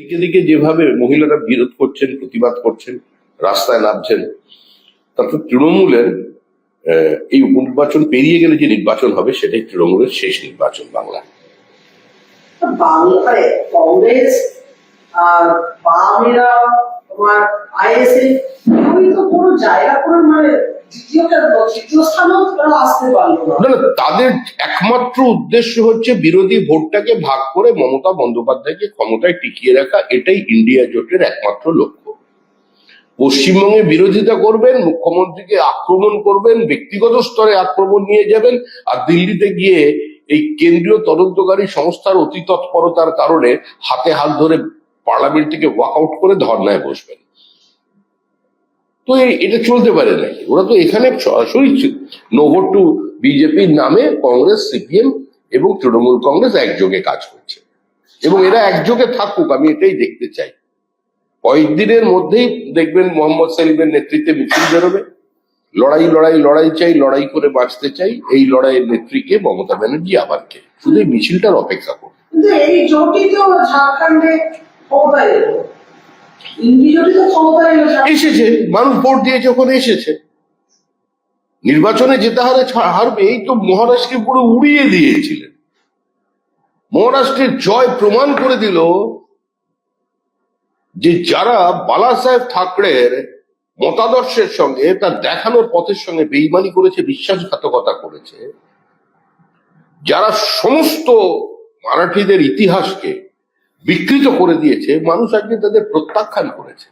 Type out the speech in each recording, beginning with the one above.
দিকে দিকে যেভাবে মহিলারা বিরোধ করছেন, প্রতিবাদ করছেন, রাস্তায় নামছেন তারপর তৃণমূলের এই উপনির্বাচন পেরিয়ে গেলে যে নির্বাচন হবে সেটাই তৃণমূলের শেষ নির্বাচন বাংলা। বাংলায় কংগ্রেস বামেরা তোমার তো কোনো জায়গা মানে তাদের একমাত্র উদ্দেশ্য হচ্ছে বিরোধী ভোটটাকে ভাগ করে মমতা বন্দ্যোপাধ্যায়কে ক্ষমতায় টিকিয়ে রাখা, এটাই ইন্ডিয়া জোটের একমাত্র লক্ষ্য। পশ্চিমবঙ্গে বিরোধিতা করবেন, মুখ্যমন্ত্রীকে আক্রমণ করবেন, ব্যক্তিগত স্তরে আক্রমণ নিয়ে যাবেন, আর দিল্লিতে গিয়ে এই কেন্দ্রীয় তদন্তকারী সংস্থার অতি তৎপরতার কারণে হাতে হাত ধরে পার্লামেন্ট থেকে ওয়াকআউট করে ধর্নায় বসবেন। তো এটা চলতে পারে নাকি? ওরা তো এখানে সরাসরি নো ভোট টু বিজেপির নামে কংগ্রেস, সিপিএম এবং তৃণমূল কংগ্রেস একযোগে কাজ করছে। এবং এরা একযোগে থাকুক, আমি এটাই দেখতে চাই। কয়েকদিনের মধ্যেই দেখবেন মোহাম্মদ সেলিমের নেতৃত্বে মিছিল বেরোবে। লড়াই লড়াই লড়াই চাই, লড়াই করে বাঁচতে চাই। এই লড়াইয়ের নেত্রীকে মমতা ব্যানার্জি আবার কে শুধু মিছিলটার অপেক্ষা করুন। এই জোটই তো ঝাড়খণ্ডে ক্ষমতায় এসেছে, মানুষ ভোট দিয়েছে, ওখানে এসেছে। নির্বাচনে যেতে হারে হারবে, এই তো মহারাষ্ট্রকে পুরো উড়িয়ে দিয়েছিলেন। মহারাষ্ট্রের জয় প্রমাণ করে দিল যে যারা বালা সাহেব ঠাকরের মতাদর্শের সঙ্গে, তার দেখানোর পথের সঙ্গে বেইমানি করেছে, বিশ্বাসঘাতকতা করেছে, যারা সমস্ত মারাঠিদের ইতিহাসকে বিকৃত করে দিয়েছে, মানুষ আজকে তাদের প্রত্যাখ্যান করেছে।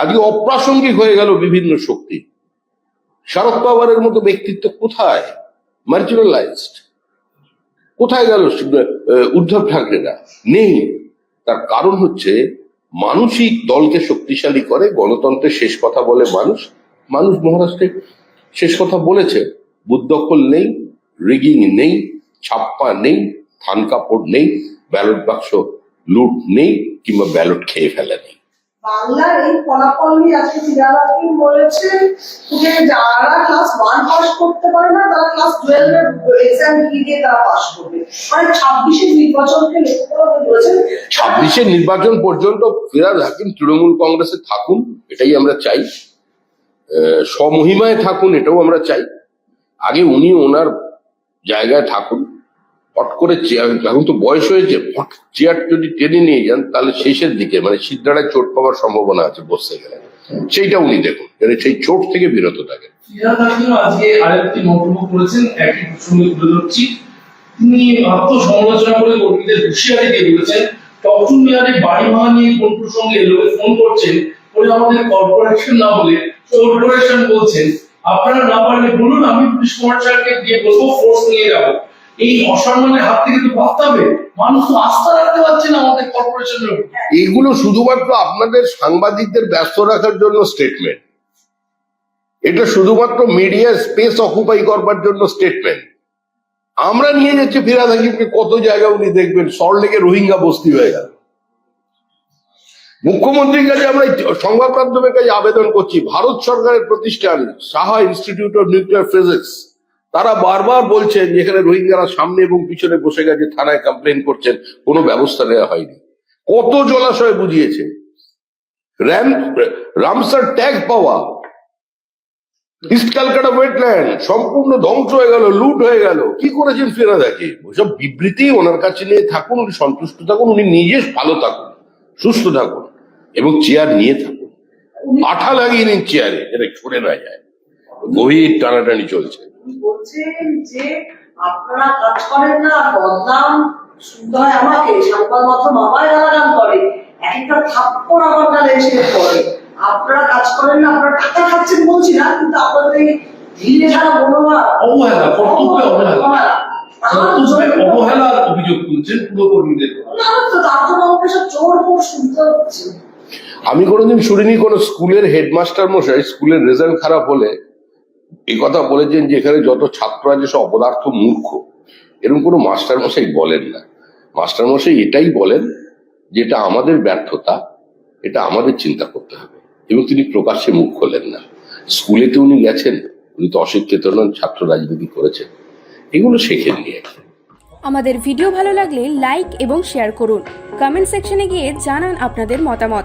আজকে অপ্রাসঙ্গিক হয়ে গেল বিভিন্ন শক্তি। শরদ পাওয়ারের মতো ব্যক্তিত্ব কোথায়? মার্জিনালাইজড কোথায় গেল উদ্ধব ঠাকরেরা? নেই। তার কারণ হচ্ছে মানুষই দলকে শক্তিশালী করে, গণতন্ত্রের শেষ কথা বলে মানুষ। মানুষ মহারাষ্ট্রে শেষ কথা বলেছে। বুদ্ধকল নেই, রিগিং নেই, ছাপ্পা নেই থান কাপড় নেই ব্যালট বাক্স লুট নেই কিংবা ব্যালট খেয়ে ফেলা নেই। বাংলার এই ফলাফল নিয়ে আজকে বলেছে যে যারা ক্লাস ওয়ান পাস করতে পারে না তারা ক্লাস টুয়েলভ এর এক্সাম দিয়ে তারা পাস করবে। মানে ছাব্বিশের নির্বাচনকে লক্ষ্য করে বলেছেন ছাব্বিশে নির্বাচন পর্যন্ত ফিরাদ হাকিম তৃণমূল কংগ্রেসে থাকুন এটাই আমরা চাই। স্বমহিমায় থাকুন এটাও আমরা চাই। আগে উনি ওনার জায়গায় থাকুন। হট করে চেয়ার, এখন তো বয়স হয়েছে হট চেয়ার যদি টেনে নিয়ে যান, তাহলে শেষের দিকে মানে সিদ্ধারায় চোট পাওয়ার সম্ভাবনা আছে বসতে গেলে। সেইটা উনি দেখুন মানে সেই চোট থেকে বিরত হাকিম আজকে আরেকটি মন্তব্য করে কর্মীদের হুঁশিয়ারি দিয়ে বলেছেন টপটুন মেয়ারে বাড়ি ভাঙা নিয়ে কোন প্রসঙ্গে লোকে ফোন করছেন বলে আমাদের কর্পোরেশন না বলে কর্পোরেশন বলছেন। আপনারা না পারলে বলুন, আমি পুলিশ কমার্শালকে গিয়ে বলব ফোর্স নিয়ে যাব। এই অসম্মানের হাত থেকে তো বাঁচতে মানুষ তো আস্থা রাখতে পারছে না আমাদের কর্পোরেশনের। এইগুলো শুধুমাত্র আপনাদের সাংবাদিকদের ব্যস্ত রাখার জন্য স্টেটমেন্ট এটা শুধুমাত্র মিডিয়া স্পেস অকুপাই করবার জন্য স্টেটমেন্ট আমরা নিয়ে যাচ্ছি ফিরাদ হাকিমকে কত জায়গা উনি দেখবেন সল্টলেকে রোহিঙ্গা বস্তি হয়ে গেল। মুখ্যমন্ত্রীর কাছে আমরা সংবাদ মাধ্যমের কাছে আবেদন করছি, ভারত সরকারের প্রতিষ্ঠান Saha Institute of Nuclear Physics তারা বারবার বলছেন যেখানে রোহিঙ্গারা সামনে এবং পিছনে বসে গেছে, থানায় কমপ্লেন করছেন, কোনো ব্যবস্থা নেওয়া হয়নি। কত জলাশয় বুঝিয়েছে। রামসার ট্যাগ পাওয়া, ইস্ট ক্যালকাটা ওয়েটল্যান্ড, সম্পূর্ণ ধ্বংস হয়ে গেল, লুট হয়ে গেল। কি করেছেন ফেরা দেখে? ওইসব বিবৃতি ওনার কাছে নিয়ে থাকুন, উনি সন্তুষ্ট থাকুন, উনি নিজে ভালো থাকুন, সুস্থ থাকুন, এবং চেয়ার নিয়ে থাকুন। আঠা লাগিয়ে নিন চেয়ারে এটা ছড়ে না যায়। গভীর টানাটানি চলছে। বলছেন যে আপনারা কাজ করেন না বদনাম শুনতে হয় আমাকে সংবাদ মাধ্যম আমায় গালাগাল করে। একটা থাপ্পড় আমার গালে এসে পড়ে। আপনারা কাজ করেন না আপনারা টাকা খাচ্ছেন বলছি না কিন্তু আপনাদের এই ধীরে ছাড়া মনোভাব। অবহেলা কর্তব্যে অবহেলা। অবহেলার অভিযোগ তুলছেন পুরকর্মীদের। না, তো তার জন্য আমাকে সব চোর শুনতে হচ্ছে। আমি কোনোদিন শুনিনি কোনো স্কুলের হেডমাস্টার মশাই স্কুলের রেজাল্ট খারাপ হলে এই কথা বলেছেন যে এখানে যত ছাত্র আছে সব অপদার্থ মূর্খ। এরকম কোনো মাস্টার মশাই বলেন না। মাস্টার মশাই এটাই বলেন যেটা আমাদের ব্যর্থতা, এটা আমাদের চিন্তা করতে হবে। এবং তিনি প্রকাশ্যে মুখ খোলেন না। স্কুলেতে উনি গেছেন, উনি তো অশিক্ষিত নন, ছাত্র রাজনীতি করেছেন। এগুলো শেখেননি আর কি। আমাদের ভিডিও ভালো লাগলে লাইক এবং শেয়ার করুন। কমেন্ট সেকশনে গিয়ে জানান আপনাদের মতামত।